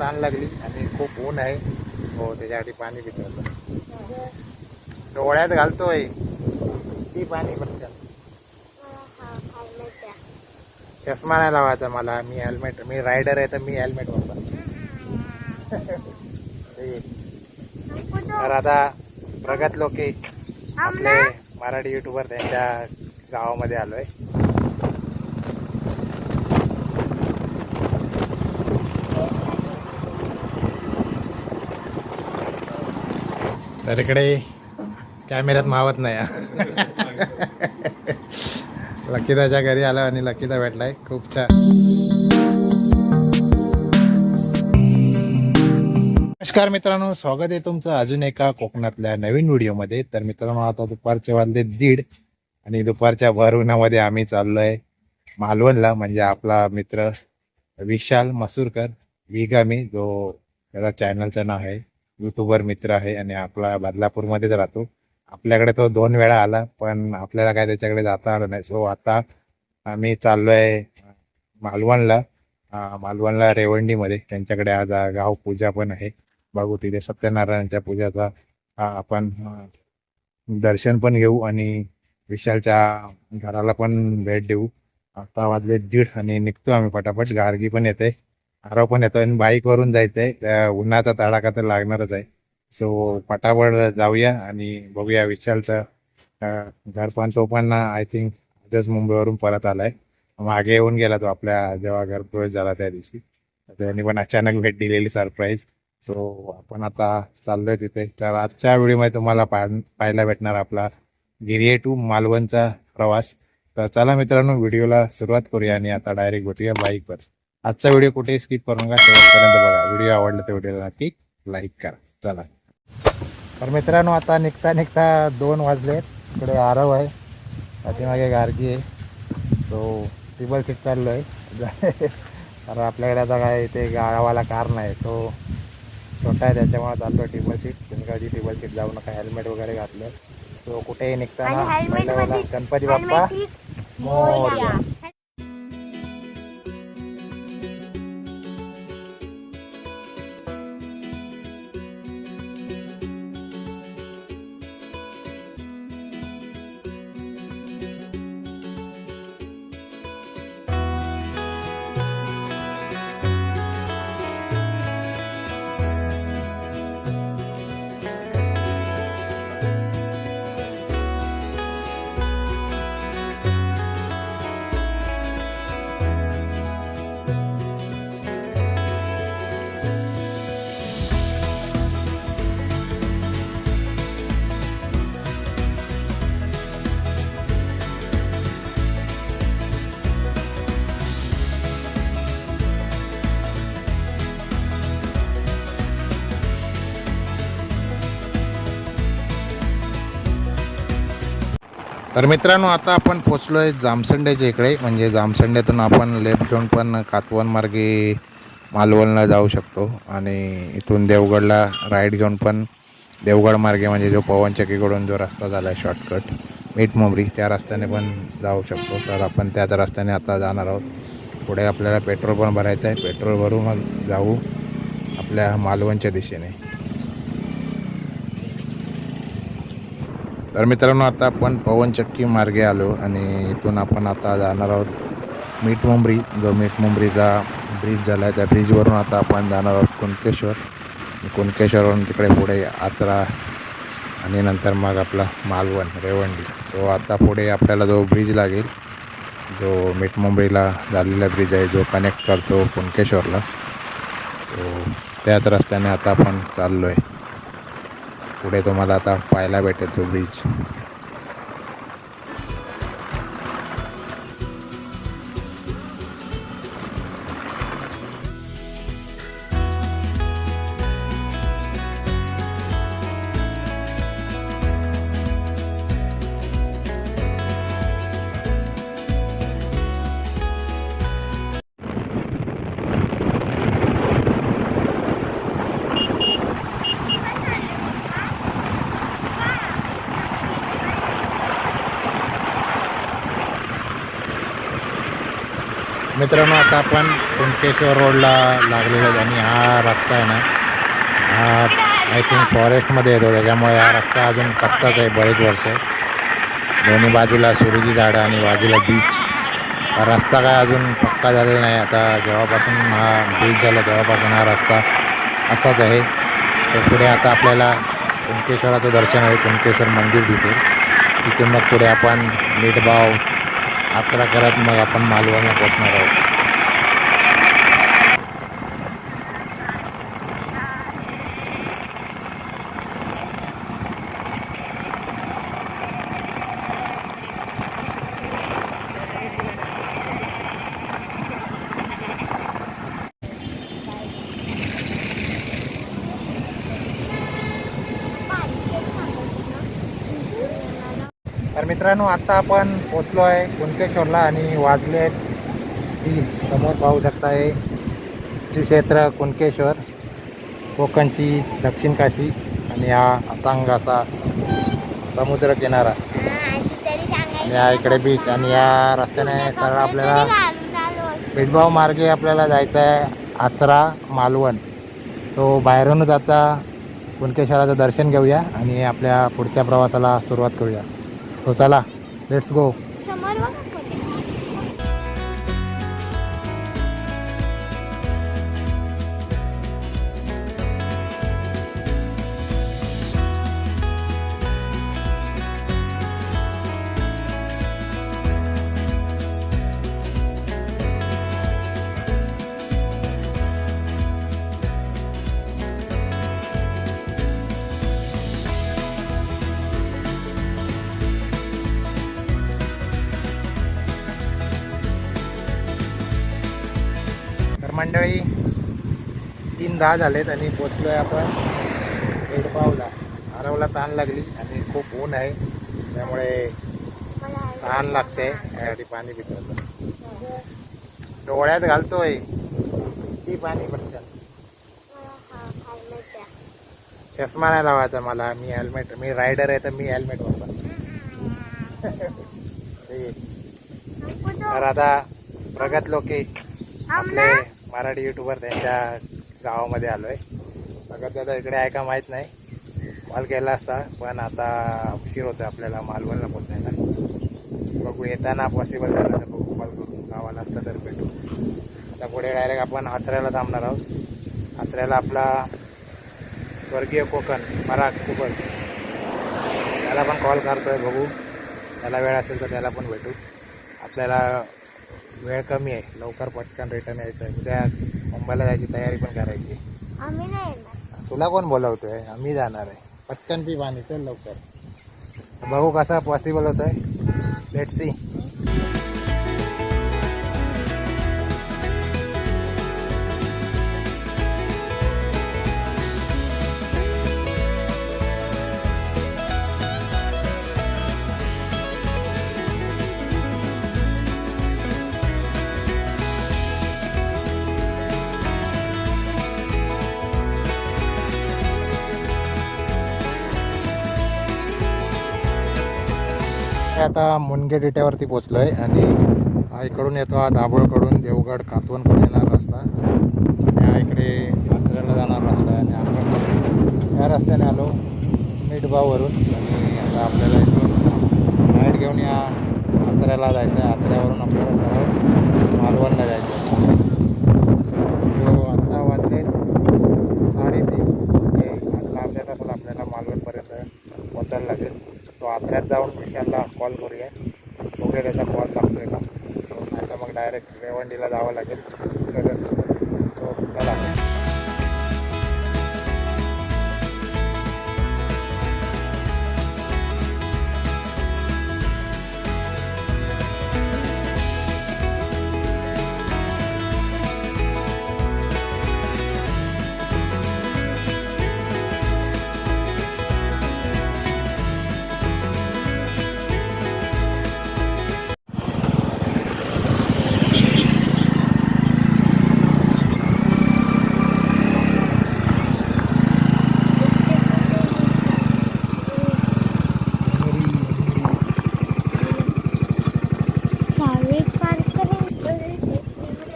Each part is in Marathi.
तहान लागली आणि खूप ऊन आहे. हो त्याच्यासाठी पाणी पितो डोळ्यात घालतोय. ती पाणी पटकन चष्मा नाही लावायचा मला. मी हेल्मेट मी रायडर आहे तर मी हेल्मेट वापरतो. तर आता प्रगत लोके आपले मराठी युट्यूबर त्यांच्या गावामध्ये आलोय. तर इकडे कॅमेऱ्यात मावत नाही. लकीदाच्या घरी आलो आणि लकीदा भेटलाय. खूप छान. नमस्कार मित्रांनो स्वागत आहे तुमचं अजून एका कोकणातल्या नवीन व्हिडिओमध्ये. तर मित्रांनो आता दुपारचे वाजले दीड आणि दुपारच्या भर उन्हामध्ये आम्ही चाललोय मालवणला म्हणजे आपला मित्र विशाल मसूरकर विगामी जो त्याचा चॅनलचं नाव आहे. युट्यूबर मित्र आहे आणि आपला बदलापूरमध्येच राहतो. आपल्याकडे तो दोन वेळा आला पण आपल्याला काय त्याच्याकडे जाता आलं नाही. सो आता आम्ही चाललोय मालवणला मालवणला रेवंडीमध्ये. त्यांच्याकडे आज गाव पूजा पण आहे. बघू तिथे सत्यनारायणच्या पूजाचा आपण दर्शन पण घेऊ आणि विशालच्या घराला पण भेट देऊ. आता वाजले दीड आणि निघतो आम्ही पटापट. गार्गी पण येते. आरव पण येतो आणि बाईकवरून जायचं जायचंय. त्या उन्हाचा तडाखा तर लागणारच आहे. सो पटापट जाऊया आणि बघूया विशालचं घर पण तो पण आय थिंक आजच मुंबईवरून परत आलाय. मागे येऊन गेला तो आपल्या जेव्हा घरप्रवेश झाला त्या दिवशी. त्यांनी पण अचानक भेट दिलेली सरप्राईज सो आपण आता चाललोय तिथे. तर आजच्या व्हिडिओमध्ये तुम्हाला पाहायला भेटणार आपला गिरिये टू मालवणचा प्रवास. तर चला मित्रांनो व्हिडिओला सुरुवात करूया आणि आता डायरेक्ट भेटूया बाईकवर आजचा व्हिडिओ कुठेही स्किप करू नका. शेवटपर्यंत बघा. व्हिडिओ आवडला तर व्हिडिओला नक्की लाईक करा. चला. तर मित्रांनो आता निघता निघता दोन वाजलेत. इकडे आरव आहे. पाठीमागे गार्गी आहे. तो टिबल सीट चाललो आहे कारण आपल्याकडे आता काय ते गाळावाला कार नाही. तो छोटा आहे त्याच्यामुळे चाललो टिबल सीट तुम्ही कधी टिबल सीट जाऊ नका. हेल्मेट वगैरे घातलं. तो कुठेही निघताना गणपती बाप्पा मोरया. तर मित्रांनो आता आपण पोचलो आहे जामसंड्याच्या इकडे. म्हणजे जामसंड्यातून आपण लेफ्ट घेऊन पण कातवन मार्गे मालवणला जाऊ शकतो. आणि इथून देवगडला राईड घेऊन पण देवगड मार्गे म्हणजे जो पवनचक्कीकडून जो रस्ता झाला आहे शॉर्टकट मीठ मोबरी त्या रस्त्याने पण जाऊ शकतो. तर आपण त्याच रस्त्याने आता जाणार आहोत. पुढे आपल्याला पेट्रोल पण भरायचं आहे. पेट्रोल भरून मग जाऊ आपल्या मालवणच्या दिशेने. तर मित्रांनो आता आपण पवनचक्की मार्गे आलो आणि इथून आपण आता जाणार आहोत मीठ मुंबरी. जो मीठ मुंबरीचा ब्रिज झाला आहे त्या ब्रिजवरून आता आपण जाणार आहोत कुणकेश्वर. कुणकेश्वरवरून तिकडे पुढे आचरा आणि नंतर मग आपला मालवण रेवंडी. सो आता पुढे आपल्याला जो ब्रिज लागेल जो मीठ मुंबईला झालेला ब्रिज आहे जो कनेक्ट करतो कुणकेश्वरला. सो त्याच रस्त्याने आता आपण चाललो आहे पुढे तुम्हाला आता पाहायला भेटेल तो ब्रिज मित्रांनो आता आपण कुंकेश्वर रोडला लागलेलो आहे आणि हा रस्ता आहे ना हा आय थिंक फॉरेस्टमध्ये येतो. त्याच्यामुळे हा रस्ता अजून कच्चाच आहे बरेच वर्ष. दोन्ही बाजूला सुरूची झाडं आणि बाजूला बीच हा रस्ता काय अजून पक्का झालेला नाही. आता जेव्हापासून हा बीच झाला तेव्हापासून हा रस्ता असाच आहे. सो पुढे आता आपल्याला कुंकेश्वराचं दर्शन आहे कुंकेश्वर मंदिर दिसेल. तिथे मग पुढे आपण मीठभाव अकरा घरात मग आपण मालवणला पोचणार आहोत. मित्रांनो आता आपण पोचलो आहे कुणकेश्वरला आणि वाजले आहेत तीन. समोर पाहू शकता हे श्री क्षेत्र कुणकेश्वर कोकणची दक्षिण काशी आणि हा अतांग असा समुद्र किनारा. आणि या इकडे बीच आणि या रस्त्याने सरळ आपल्याला पेटभाव मार्गे आपल्याला जायचं आहे आचरा मालवण. सो बाहेरूनच आता कुणकेश्वराचं दर्शन घेऊया आणि आपल्या पुढच्या प्रवासाला सुरुवात करूया. सो चला. लेट्स गो दहा झालेत आणि पोचलोय आपण पेडपावला आरवला तहान लागली आणि खूप ऊन आहे. त्यामुळे तहान लागते यासाठी पाणी पितो डोळ्यात घालतोय. ती पाणी पटकन चष्मा नाही लावायचा मला. मी हेल्मेट मी रायडर आहे तर मी हेल्मेट वापर तर आता प्रगत लोके आपले मराठी युट्यूबर त्यांच्या गावामध्ये आलो आहे अगर दादा इकडे आहे का माहीत नाही. कॉल केला असता पण आता उशीर होतो आपल्याला मालवणला पोचायला बघू येताना पॉसिबल झालं तर बघू. कॉल करून गावाला असता तर भेटू. आता पुढे डायरेक्ट आपण आचऱ्याला थांबणार आहोत. आचऱ्याला आपला स्वर्गीय कोकण मराठ खूपच त्याला पण कॉल करतो आहे बघू. त्याला वेळ असेल तर त्याला पण भेटू. आपल्याला वेळ कमी आहे. लवकर पटकन रिटर्न यायचं आहे उद्या मुंबईला जायची तयारी पण करायची. आम्ही नाही तुला कोण बोलवतोय? आम्ही जाणार आहे. पटकन पी पाणी चल लवकर. बघू कसा पॉसिबल होत आहे लेट सी मी आता मुनगे डेट्यावरती पोचलो आहे आणि हा इकडून येतो हा दाभोळकडून देवगड कातवणकडून येणार रस्ता. आणि हा इकडे आचऱ्याला जाणार रस्ता आहे आणि आपण या रस्त्याने आलो मिठभाववरून आणि आता आपल्याला इथून राईट घेऊन या आचऱ्याला जायचं आहे आचऱ्यावरून आपल्याला सरळ मालवणला जायचं आहे सो आता वाजले साडेतीन म्हणजे आता अर्ध्या तासाला आपल्याला मालवणपर्यंत पोचायला लागेल पाचऱ्यात जाऊन विशालला कॉल करूया. बघूया त्याचा कॉल लागतोय का? सो नाही तर मग डायरेक्ट रेवंडीला जावं लागेल. सगळं सो चला.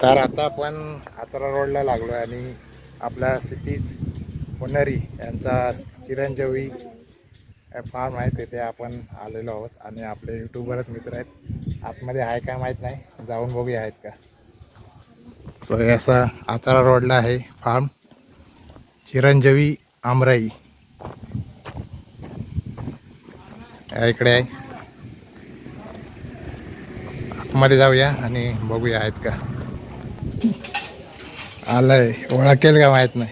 तर आता आपण आचरा रोडला लागलो आहे आणि आपला सिटीज होणारी यांचा चिरंजीवी फार्म आहे तिथे आपण आलेलो आहोत. आणि आपले युट्यूबरच मित्र आहेत. आतमध्ये आहे का माहीत नाही. जाऊन बघूया आहेत का. सो असा आचरा रोडला आहे फार्म चिरंजीवी आमराई. या इकडे आहे. आतमध्ये जाऊया आणि बघूया आहेत का. आलंय. ओळखेल का माहीत नाही.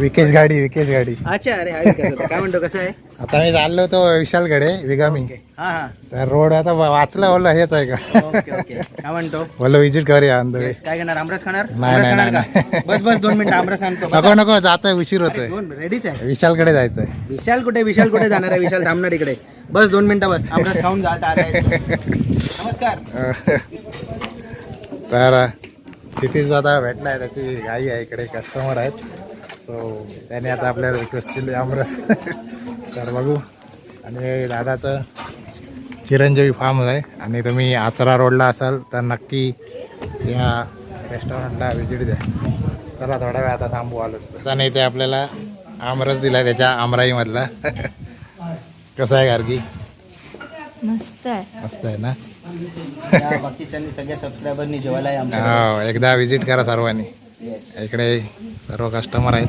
विकेश गाडी विकेश गाडी. अच्छा अरे विकास. काय म्हणतो कसं आहे? आता मी चाललो होतो विशालकडे विगामी. हा हा. तर रोड आता वा- वाचला बोलला हेच आहे का? ओके ओके काय म्हणतो? बोललो विजिट करूया अंदर. Yes, काय घेणार आमरस खाणार? नाही, आमरस नाही, खाणार नाही, का? बस बस दोन मिनिटं आमरस आणतो नको नको जातोय उशीर होतोय. दोन रेडीच आहे? विशालकडे जायचंय. विशाल कुठे विशाल कुठे जाणार आहे? विशाल थांबणार इकडे. बस दोन मिनिटं बस. आमरस खाऊन जात आलाय. नमस्कार. तर क्षितिज दादा भेटला आहे त्याची गाई आहे इकडे कस्टमर आहेत. सो त्याने आता आपल्याला रिक्वेस्ट केली आमरस तर बघू. आणि दादाचं चिरंजीवी फार्म आहे. आणि तुम्ही आचरा रोडला असाल तर नक्की या रेस्टॉरंटला व्हिजिट द्या. चला थोडा वेळ आता थांबू आलोच. त्याने ते आपल्याला आमरस दिला त्याच्या आमराईमधला कसं आहे गार्गी? मस्त आहे. मस्त आहे ना? बाकीच्यांनी सगळ्या सबस्क्रायबरनी जेवायला आहे आमच्या हो एकदा व्हिजिट करा सर्वांनी. इकडे सर्व कस्टमर आहेत.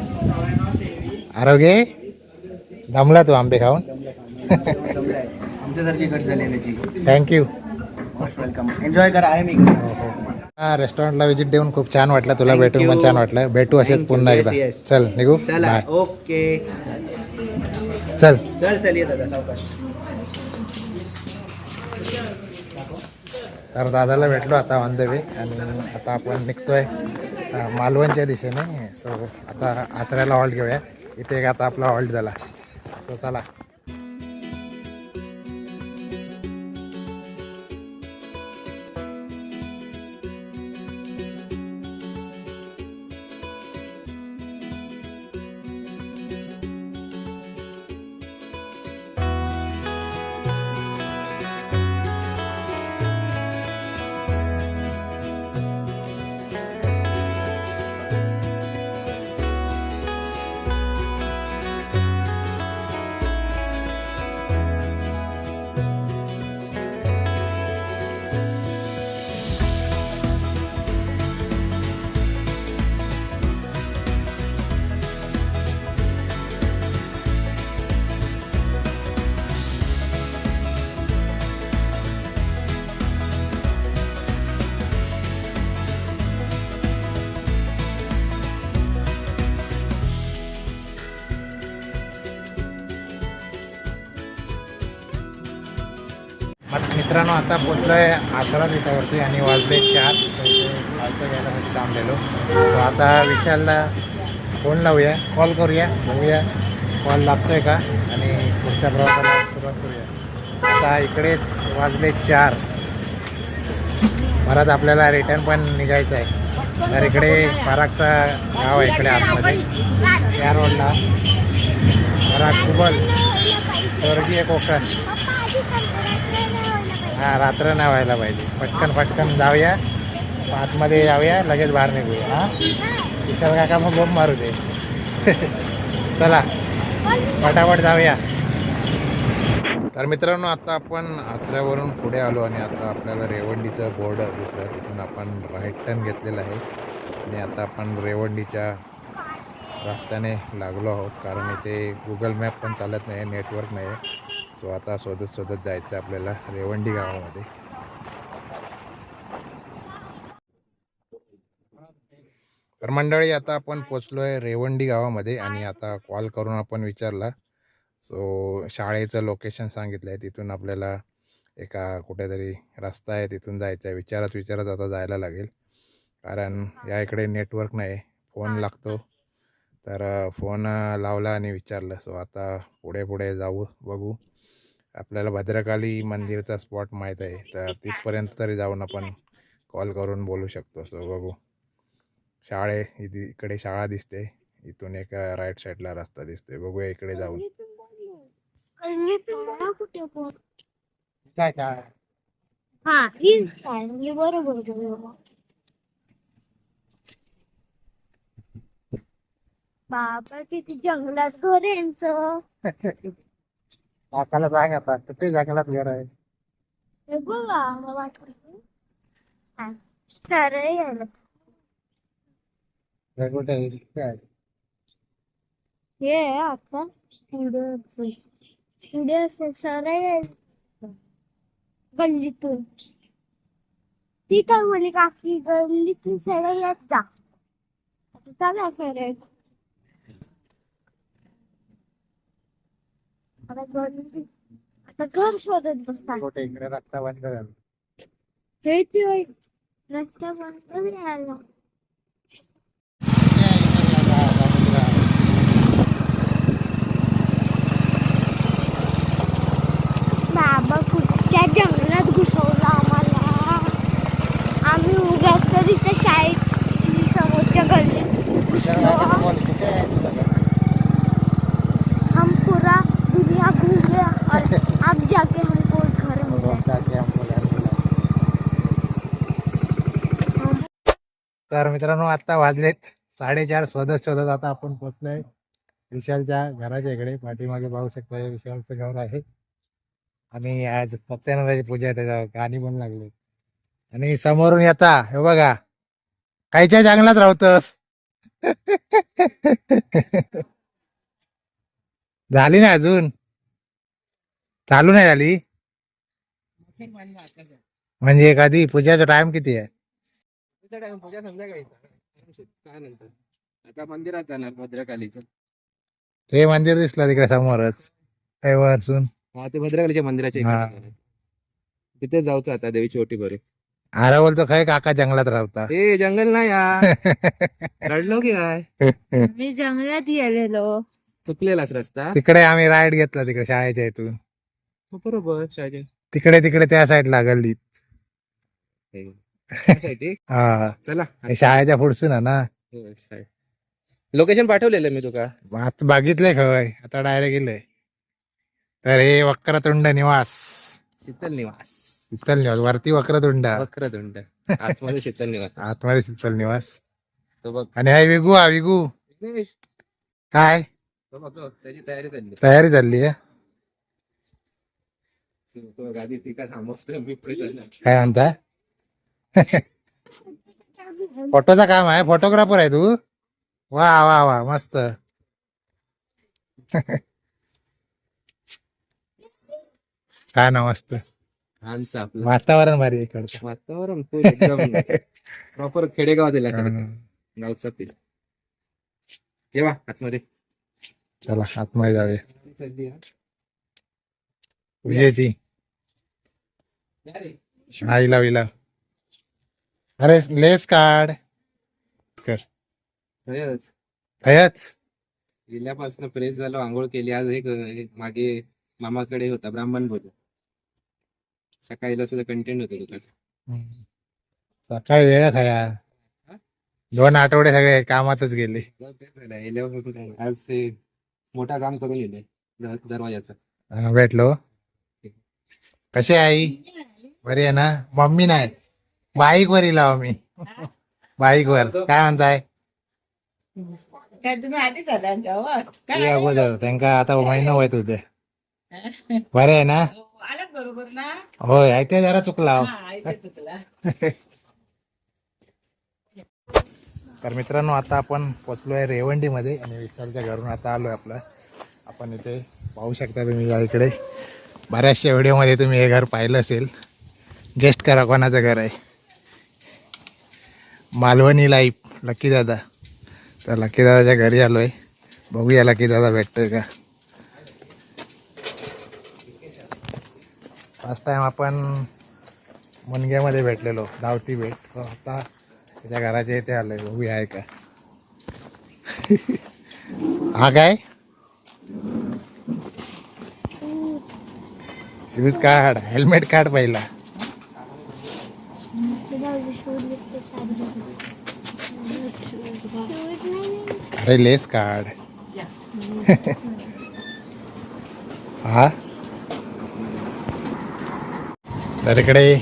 आरोग्य दमला तू आंबे खाऊन? आमच्यासारखी घट झाली आहे त्याची. थँक्यू मोस्ट वेलकम एन्जॉय करा आहे मी इकडे. हा रेस्टॉरंटला व्हिजिट देऊन खूप छान वाटलं तुला Thank भेटून पण you. छान वाटलं. भेटू असेच Thank you. पुन्हा Yes, एकदा. yes. चल निघू. चला ओके चल. चल चल दादा सावकाश. तर दादाला भेटलो आता ऑन द वे आणि आता आपण निघतोय मालवणच्या दिशेने. सो आता आचऱ्याला हॉल्ट घेऊया. इथे एक आता आपला हॉल्ट झाला. सो चला. मित्रांनो आता पोचलोय आसरा तिथावरती आणि वाजले चार. तर म्हणजे काम खायचं घ्यायला थांबलेलो सो आता विशालला फोन लावूया कॉल करूया बघूया कॉल लागतोय का? आणि पुढच्या प्रवासाला सुरुवात करूया. आता इकडेच वाजले चार. परत आपल्याला रिटर्न पण निघायचं आहे. तर इकडे परागचा गाव आहे इकडे आतमध्ये. या रोडला पराग कुबल स्वर्गीय कोकण. हा रात्र नाही व्हायला पाहिजे. पटकन पटकन जाऊया. आतमध्ये जाऊया लगेच बाहेर निघूया हा? विशाल काका मग बोंब मारू दे. चला पटापट जाऊया. तर मित्रांनो आता आपण आचऱ्यावरून पुढे आलो आणि आता आपल्याला रेवंडीचं बोर्ड दिसलं. तिथून आपण राईट टर्न घेतलेला आहे. आणि आता आपण रेवंडीच्या रस्त्याने लागलो आहोत. कारण इथे गुगल मॅप पण चालत नाही नेटवर्क नाही सो आता स्वतः स्वतः जायचं आहे आपल्याला रेवंडी गावामध्ये. तर मंडळी आता आपण पोचलो आहे रेवंडी गावामध्ये आणि आता कॉल करून आपण विचारला. सो शाळेचं लोकेशन सांगितलं आहे तिथून आपल्याला एका कुठेतरी रस्ता आहे तिथून जायचं आहे. विचारत विचारत आता जायला लागेल. कारण या इकडे नेटवर्क नाही फोन लागतो. तर फोन लावला आणि विचारलं. सो आता पुढे पुढे जाऊ बघू. आपल्याला भद्रकाली मंदिरचा स्पॉट माहीत आहे. तर तिथपर्यंत तरी जाऊन आपण कॉल करून बोलू शकतो. सो बघू. शाळे इथे इकडे शाळा दिसते. इथून एक राईट साईडला रस्ता दिसतोय. बघूया इकडे जाऊन. काय काय हा म्हणजे बरोबर बाबा किती जंगलात घर यांचं. काकाला सांग आता. कुठे जंगलात घर आहे. बघा मला वाटतं सरळ यायला. घर कुठे आहे? काय? हे आहे आता पुढे पुढे. असं सरळ यायचं गल्लीतून. ती काय म्हणे काकी गल्लीतून सरळ येत जा. आता चला सरळ आता गल्ली आता घर शोधत बसता कुठे इकडे रस्ता बंद झाला हे ते होय. रस्ता बंद झाला तर मित्रांनो आता वाजलेत साडेचार शोधत शोधत आता आपण पोचलोय विशालच्या घराच्या इकडे. पाठीमागे पाहू शकता विशालचं घर आहे. आणि आज सत्यनारायणाची पूजा आहे त्याच्यावर गाणी पण लागले. आणि समोरून येता हे बघा कायच्या जंगलात राहतस. झाली नाही अजून? चालू नाही झाली? म्हणजे कधी पूजाचा टाइम किती आहे? पूजा संध्याकाळी काय आता मंदिरात जाणार भद्रकालीचं. ते मंदिर दिसलं तिकडे समोरच. काही वरसून हा ते भद्रकालीच्या मंदिराच्या हा. जाणार. तिथे जाऊचं आता देवीची ओटी भरे आरा बोलतो काय काका जंगलात राहता? ए जंगल नाही रडलो की काय? मी जंगलात गेलेलो. चुकलेलाच रस्ता. तिकडे आम्ही राईड घेतला तिकडे शाळेच्या इथून. हो, बरोबर शाळेच्या. तिकडे तिकडे त्या साईडला गल्लीत. हा. चला हे शाळेच्या पुढसून आहे ना. लोकेशन पाठवलेलं मी तुका. आता बघितलंय खय आता डायरेक्ट गेलंय. तर हे वक्रतुंड निवास. शीतल निवास. शीतल निवास. वरती वक्रतुंड. वक्रतुंड. आतमध्ये शीतल निवास. आतमध्ये शीतल निवास. तो बघ. आणि हा विगू हा विगू. विघ्नेश, काय? तो बघ तो, त्याची तयारी झाली तयारी झाली आहे? तो गादी तिका थांबवतो मी. काय म्हणता फोटोचा काम आहे फोटोग्राफर आहे तू. वा वा वा मस्त. छान मस्त. आपलं. वातावरण भारी आहे इकडचं. वातावरण प्रॉपर खेडेगावात दिल्यासारखं हम्म. गावचा फील जेवा आतमध्ये. चला आतमध्ये जाऊया. पूजेची आईला विला अरे लेस काढ. कर. खरंच. गेल्यापासून प्रेस झालो आंघोळ केली. आज एक मागे मामाकडे होता ब्राह्मण बोल सकाळीला सुद्धा कंटेंट होतं तुला सकाळी वेळ खाया. दोन आठवडे सगळे कामातच गेले. जाऊ दे त्याला, गेल्यापासून काय. आज ते मोठा काम करून गेले दरवाजाचं. हा, भेटलो. कशी आई? बरी आहे ना? मम्मी नाही. बाईक वर इला मी बाईक वर काय म्हणताय? काय तुम्ही आला ते अगोदर. त्यांका आता महिना होत होते. बरे आहे ना? हो, आलात बरोबर ना? होय आहे. ते जरा चुकला. तर मित्रांनो आता आपण पोचलोय रेवंडीमध्ये आणि विशालच्या घरून आता आलोय आपलं. आपण इथे पाहू शकता तुम्ही या इकडे. बऱ्याचशा व्हिडिओमध्ये तुम्ही हे घर पाहिलं असेल. गेस्ट करा कोणाचं घर आहे? मालवणी लाईफ लकी दादा. तर लकी दादाच्या घरी आहे बघूया लकी दादा भेटतोय का? फर्स्ट टाइम आपण मुनग्यामध्ये भेटलेलो. धावती भेट. तर आता त्याच्या घराच्या इथे आलो आहे बघूया आहे का? हा काय? शूज काढ. हेल्मेट काढ पहिला. अरे लेस काढ हा तर इकडे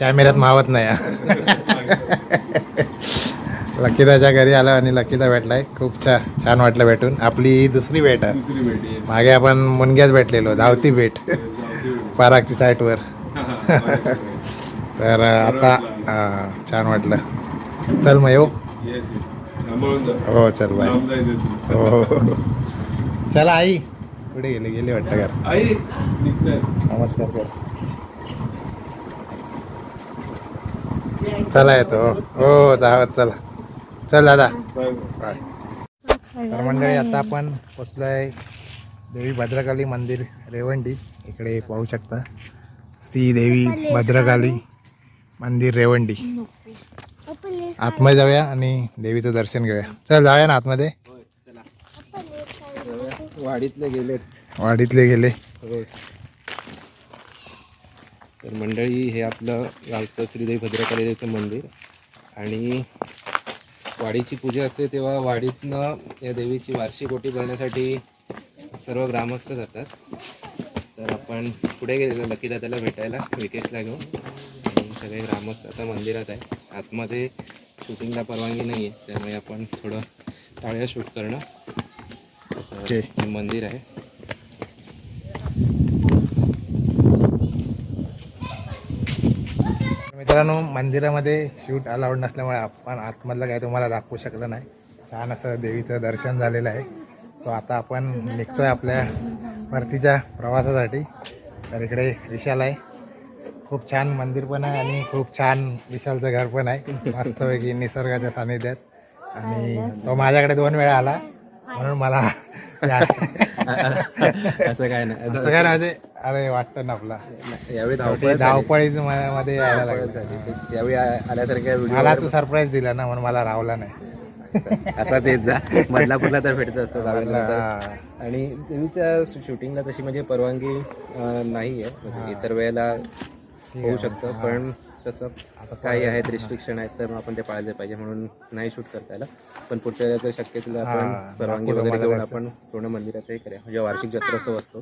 कॅमेऱ्यात मावत नाही हा. लकिताच्या घरी आला आणि लकिता भेटलाय. खूप छा छान वाटलं भेटून. आपली ही दुसरी भेट आहे दुसरी भेटी आहे. मागे आपण मुनग्यात भेटलेलो धावती भेट. परागची साईटवर तर आता हा, छान वाटलं. चल मग येऊ. हो चल बाय आहे. हो हो, हो. चला आई. कुठे गेली? गेली वाटतं घर. आई नमस्कार कर. चला येतो. हो. धावत चला. चल दादा. बाय तर मंडळी आता आपण पोचलोय देवी भद्रकाली मंदिर रेवंडी. इकडे पाहू शकता. श्री देवी भद्रकाली मंदिर रेवंडी. आतमध्ये जाऊया आणि देवीचं दर्शन घेऊया. चल जाऊया ना आतमध्ये. वाडीतले गेलेत. वाडीतले गेले. तर मंडळी हे आपलं गावचं श्रीदेवी भद्रकालीदेवीचं मंदिर. आणि वाडीची पूजा असते तेव्हा वाडीतनं या देवीची वार्षिक ओटी भरण्यासाठी सर्व ग्रामस्थ जातात. तर आपण पुढे गेलेलो लकीदा त्याला भेटायला विकेशला घेऊन. सगळे ग्रामस्थ आता मंदिरात आहे आतमध्ये शूटिंगला परवानगी नाही आहे त्यामुळे आपण थोडं टाळ्या शूट करणं. ओके. हे मंदिर आहे. मित्रांनो मंदिरामध्ये शूट अलाउड नसल्यामुळे आपण आतमधलं काय तुम्हाला दाखवू शकलं नाही. छान असं देवीचं दर्शन झालेलं आहे. सो आता आपण निघतोय आपल्या परतीच्या प्रवासासाठी. तर इकडे विशाल आहे. खूप छान मंदिर पण आहे आणि खूप छान विशालचं घर पण आहे. मस्तपैकी निसर्गाच्या सानिध्यात आणि तो माझ्याकडे दोन वेळा आला म्हणून मला असं काय नाही. असं काय अरे वाटतं ना आपला. यावेळी धावपळीच म- मध्ये यायला लागलं. धावपळ यावेळी आल्यासारख्या मला तू सरप्राईज दिला ना म्हणून मला रावला नाही. असाच येत जा. बदलापूरला तर भेटत असतो. आणि देवीच्या शूटिंगला तशी म्हणजे परवानगी नाही आहे इतर वेळेला होऊ शकतं पण तसं काही आहेत रिस्ट्रिक्शन आहेत तर मग आपण ते पाळले पाहिजे म्हणून नाही शूट करता आलं. पण पुढच्या वेळेला जर शक्य असेल तर आपण परवानगी वगैरे घेऊन आपण पूर्ण मंदिराचंही करूया. म्हणजे वार्षिक जत्रोत्सव असतो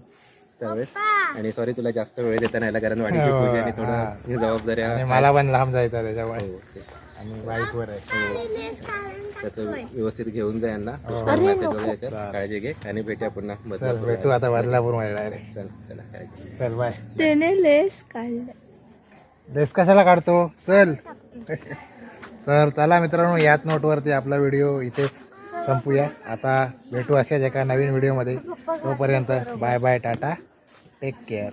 त्यावेळेस. आणि सॉरी तुला जास्त वेळ देता नाही आला कारण वाडीची हो, पूजा आणि. थोडं हे जबाबदाऱ्या आणि मला पण लांब जायचं त्याच्यामुळे. हो. आणि बाईकवर आहे. त्याचं व्यवस्थित घेऊन जा यांना. हो. मेसेज वगैरे कर. काळजी घे आणि भेटूया पुन्हा भेटू आता बदलापूर चल चला. चल बाय त्याने लेस काढलं. ड्रेस कशाला काढतो? चल. तर चला मित्रांनो याच नोटवरती आपला व्हिडिओ इथेच संपूया. आता भेटू अशाच एका नवीन व्हिडिओमध्ये तोपर्यंत bye bye tata. Take care